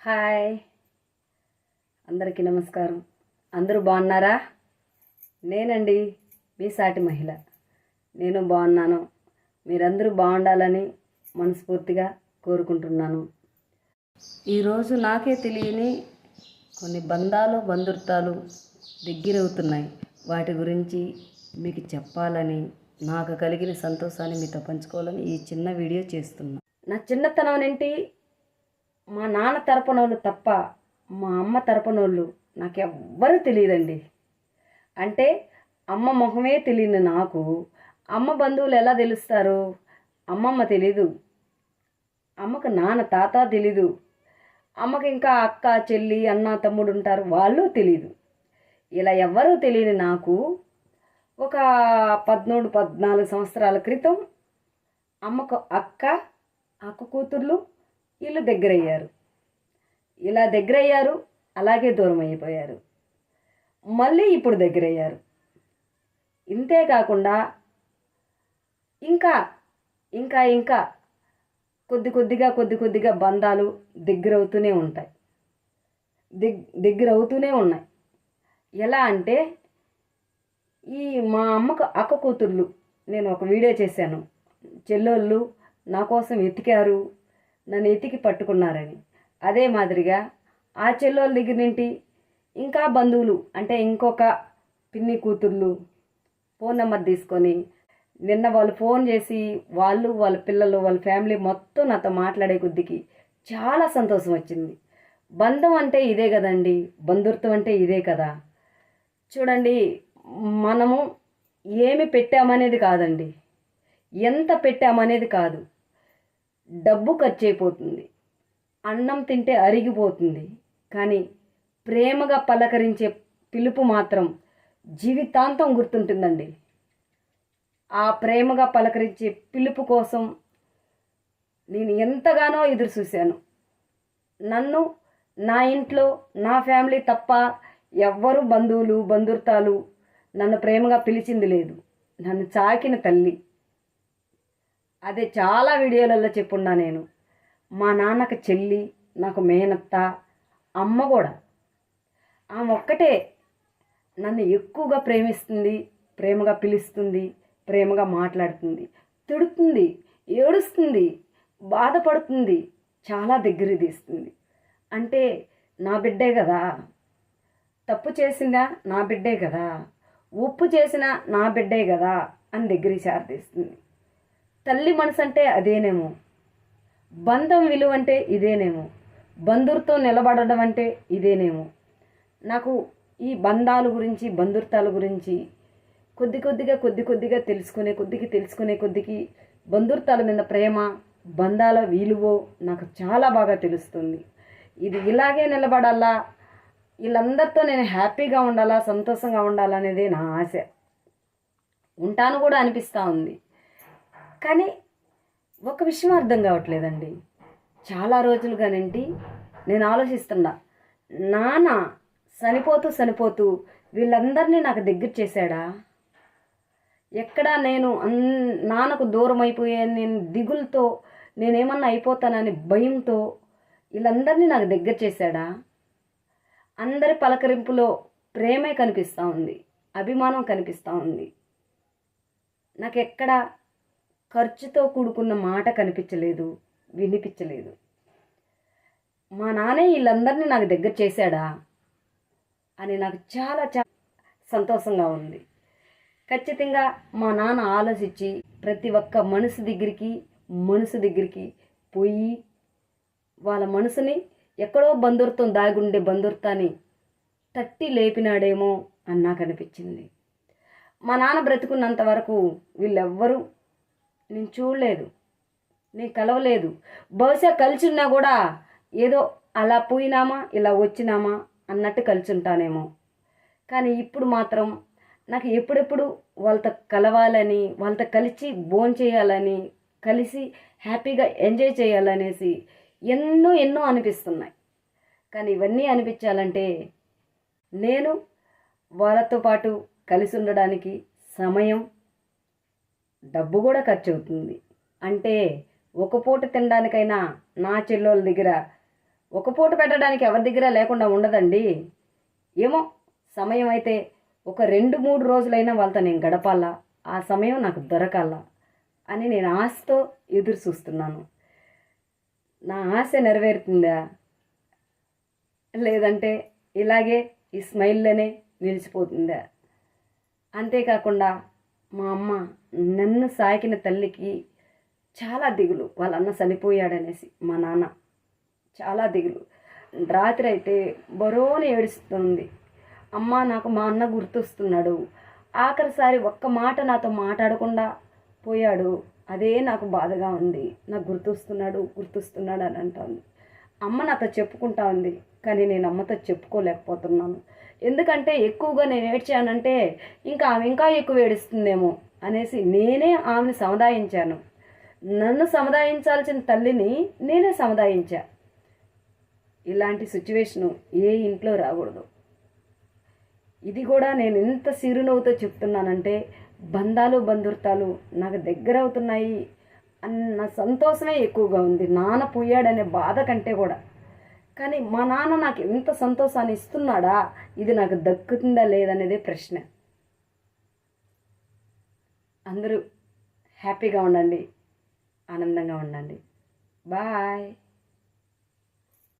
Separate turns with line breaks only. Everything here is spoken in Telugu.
హాయ్. అందరికీ నమస్కారం. అందరూ బాగున్నారా? నేనండి మీ సాటి మహిళ. నేను బాగున్నాను. మీరందరూ బాగుండాలని మనస్ఫూర్తిగా కోరుకుంటున్నాను. ఈరోజు నాకే తెలియని కొన్ని బంధాలు బంధుత్వాలు దగ్గరవుతున్నాయి. వాటి గురించి మీకు చెప్పాలని నాకు కలిగిన సంతోషాన్ని మీతో పంచుకోవాలని ఈ చిన్న వీడియో చేస్తున్నా. నా చిన్నతనం ఏంటి మా నాన్న తరపునోళ్ళు తప్ప మా అమ్మ తరపునోళ్ళు నాకెవ్వరూ తెలియదండి. అంటే అమ్మ మొహమే తెలియని నాకు. అమ్మ బంధువులు ఎలా తెలుస్తారు? అమ్మమ్మ తెలీదు. అమ్మకు నాన్న తాత తెలీదు. అమ్మకి ఇంకా అక్క చెల్లి అన్న తమ్ముడు ఉంటారు వాళ్ళు తెలీదు. ఇలా ఎవ్వరూ తెలియని నాకు ఒక పద్మూడు పద్నాలుగు సంవత్సరాల క్రితం అమ్మకు అక్క అక్క కూతుర్లు వీళ్ళు దగ్గరయ్యారు. ఇలా దగ్గరయ్యారు అలాగే దూరం అయిపోయారు మళ్ళీ ఇప్పుడు దగ్గరయ్యారు. ఇంతే కాకుండా ఇంకా ఇంకా ఇంకా కొద్ది కొద్దిగా కొద్ది కొద్దిగా బంధాలు దగ్గరవుతూనే ఉంటాయి. దగ్ దగ్గర అవుతూనే ఉన్నాయి. ఎలా అంటే ఈ మా అమ్మకు అక్క కూతుర్లు నేను ఒక వీడియో చేశాను. చెల్లోళ్ళు నా కోసం ఎతికారు నన్ను ఎతికి పట్టుకున్నారని. అదే మాదిరిగా ఆ చెల్లోళ్ళ దగ్గర నుండి ఇంకా బంధువులు అంటే ఇంకొక పిన్ని కూతుర్లు ఫోన్ నెంబర్ తీసుకొని నిన్న వాళ్ళు ఫోన్ చేసి వాళ్ళు వాళ్ళ పిల్లలు వాళ్ళ ఫ్యామిలీ మొత్తం నాతో మాట్లాడే కొద్దికి చాలా సంతోషం వచ్చింది. బంధం అంటే ఇదే కదండి బంధుత్వం అంటే ఇదే కదా. చూడండి మనము ఏమి పెట్టామనేది కాదండి. ఎంత పెట్టామనేది కాదు. డబ్బు ఖర్చు అయిపోతుంది అన్నం తింటే అరిగిపోతుంది. కానీ ప్రేమగా పలకరించే పిలుపు మాత్రం జీవితాంతం గుర్తుంటుందండి. ఆ ప్రేమగా పలకరించే పిలుపు కోసం నేను ఎంతగానో ఎదురు చూశాను నన్ను నా ఇంట్లో నా ఫ్యామిలీ తప్ప ఎవ్వరు బంధువులు బంధుత్వాలు నన్ను ప్రేమగా పిలిచింది లేదు. నన్ను చాకిన తల్లి. అదే చాలా వీడియోలలో చెప్పున్నా నేను. మా నాన్నకు చెల్లి నాకు మేనత్త అమ్మ కూడా. ఆమె ఒక్కటే నన్ను ఎక్కువగా ప్రేమిస్తుంది ప్రేమగా పిలుస్తుంది ప్రేమగా మాట్లాడుతుంది తిడుతుంది ఏడుస్తుంది బాధపడుతుంది చాలా దగ్గర తీస్తుంది. అంటే నా బిడ్డే కదా. తప్పు చేసిందా నా బిడ్డే కదా. ఉప్పు చేసినా నా బిడ్డే కదా అని దగ్గర చారదీస్తుంది తల్లి మనసు అంటే అదేనేమో. బంధం విలువ అంటే ఇదేనేమో. బంధుర్తో నిలబడడం అంటే ఇదేనేమో. నాకు ఈ బంధాల గురించి బంధుత్వాల గురించి కొద్ది కొద్దిగా కొద్ది కొద్దిగా తెలుసుకునే కొద్దికి తెలుసుకునే కొద్దికి బంధుత్వాల మీద ప్రేమ బంధాల విలువో నాకు చాలా బాగా తెలుస్తుంది. ఇది ఇలాగే నిలబడాలా? వీళ్ళందరితో నేను హ్యాపీగా ఉండాలా? సంతోషంగా ఉండాలనేదే నా ఆశ. ఉంటాను కూడా అనిపిస్తూ ఉంది. కానీ ఒక విషయం అర్థం కావట్లేదండి. చాలా రోజులుగానండి నేను ఆలోచిస్తున్నా. నాన్న చనిపోతూ చనిపోతూ వీళ్ళందరినీ నాకు దగ్గర చేశాడా? ఎక్కడా నేను అన్ నాన్నకు దూరం అయిపోయే నేను దిగులతో నేనేమన్నా అయిపోతానని భయంతో వీళ్ళందరినీ నాకు దగ్గర చేశాడా? అందరి పలకరింపులో ప్రేమే కనిపిస్తూ ఉంది. అభిమానం కనిపిస్తూ ఉంది. నాకెక్కడ ఖర్చుతో కూడుకున్న మాట కనిపించలేదు వినిపించలేదు. మా నాన్న వీళ్ళందరినీ నాకు దగ్గర చేశాడా? అని నాకు చాలా చాలా సంతోషంగా ఉంది. ఖచ్చితంగా మా నాన్న ఆలోచించి ప్రతి ఒక్క మనసు దగ్గరికి మనసు దగ్గరికి పోయి వాళ్ళ మనసుని ఎక్కడో బంధుత్వం దాగుండే బంధుత్వాన్ని తట్టి లేపినాడేమో అని నాకు అనిపించింది. మా నాన్న బ్రతుకున్నంత వరకు వీళ్ళెవ్వరూ నేను చూడలేదు. నేను కలవలేదు. బహుశా కలిసి ఉన్నా కూడా ఏదో అలా పోయినామా ఇలా వచ్చినామా అన్నట్టు కలిసి ఉంటానేమో కానీ ఇప్పుడు మాత్రం నాకు ఎప్పుడెప్పుడు వాళ్ళతో కలవాలని వాళ్ళతో కలిసి భోజనం చేయాలని కలిసి హ్యాపీగా ఎంజాయ్ చేయాలనేసి ఎన్నో ఎన్నో అనిపిస్తున్నాయి. కానీ ఇవన్నీ అనిపించాలంటే నేను వాళ్ళతో పాటు కలిసి ఉండడానికి సమయం డబ్బు కూడా ఖర్చు అవుతుంది అంటే ఒక పూట తినడానికైనా నా చెల్లెళ్ళ దగ్గర ఒక పూట పెట్టడానికి ఎవరి దగ్గర లేకుండా ఉండదండి. ఏమో సమయం అయితే ఒక రెండు మూడు రోజులైనా వాళ్ళతో నేను గడపాలా? ఆ సమయం నాకు దొరకాలా? అని నేను ఆశతో ఎదురు చూస్తున్నాను. నా ఆశ నెరవేరుతుందా? లేదంటే ఇలాగే ఈ స్మైల్లోనే నిలిచిపోతుందా? అంతేకాకుండా మా అమ్మ నన్ను సాకిన తల్లికి చాలా దిగులు. వాళ్ళ అన్న చనిపోయాడనేసి మా నాన్న చాలా దిగులు. రాత్రి అయితే బరోని ఏడుస్తుంది. అమ్మ నాకు మా అన్న గుర్తొస్తున్నాడు. ఆఖరిసారి ఒక్క మాట నాతో మాట్లాడకుండా పోయాడు. అదే నాకు బాధగా ఉంది. నాకు గుర్తొస్తున్నాడు గుర్తొస్తున్నాడు అని అంటుంది. అమ్మ నాతో చెప్పుకుంటా ఉంది కానీ నేను అమ్మతో చెప్పుకోలేకపోతున్నాను. ఎందుకంటే ఎక్కువగా నేను ఏడ్చానంటే ఇంకా ఆమె ఇంకా ఎక్కువ ఏడుస్తుందేమో. అనేసి నేనే ఆమెను సముదాయించాను. నన్ను సముదాయించాల్సిన తల్లిని నేనే సముదాయించా. ఇలాంటి సిచ్యువేషను ఏ ఇంట్లో రాకూడదు. ఇది కూడా నేను ఎంత సిరునవ్వుతో చెప్తున్నానంటే బంధాలు బంధుత్వాలు నాకు దగ్గర అవుతున్నాయి అన్న సంతోషమే ఎక్కువగా ఉంది. నాన్న పోయాడనే బాధ కంటే కూడా. కానీ మా నాన్న నాకు ఎంత సంతోషాన్ని ఇస్తున్నాడా? ఇది నాకు దక్కుతుందా లేదనేదే ప్రశ్న. అందరూ హ్యాపీగా ఉండండి ఆనందంగా ఉండండి. బాయ్.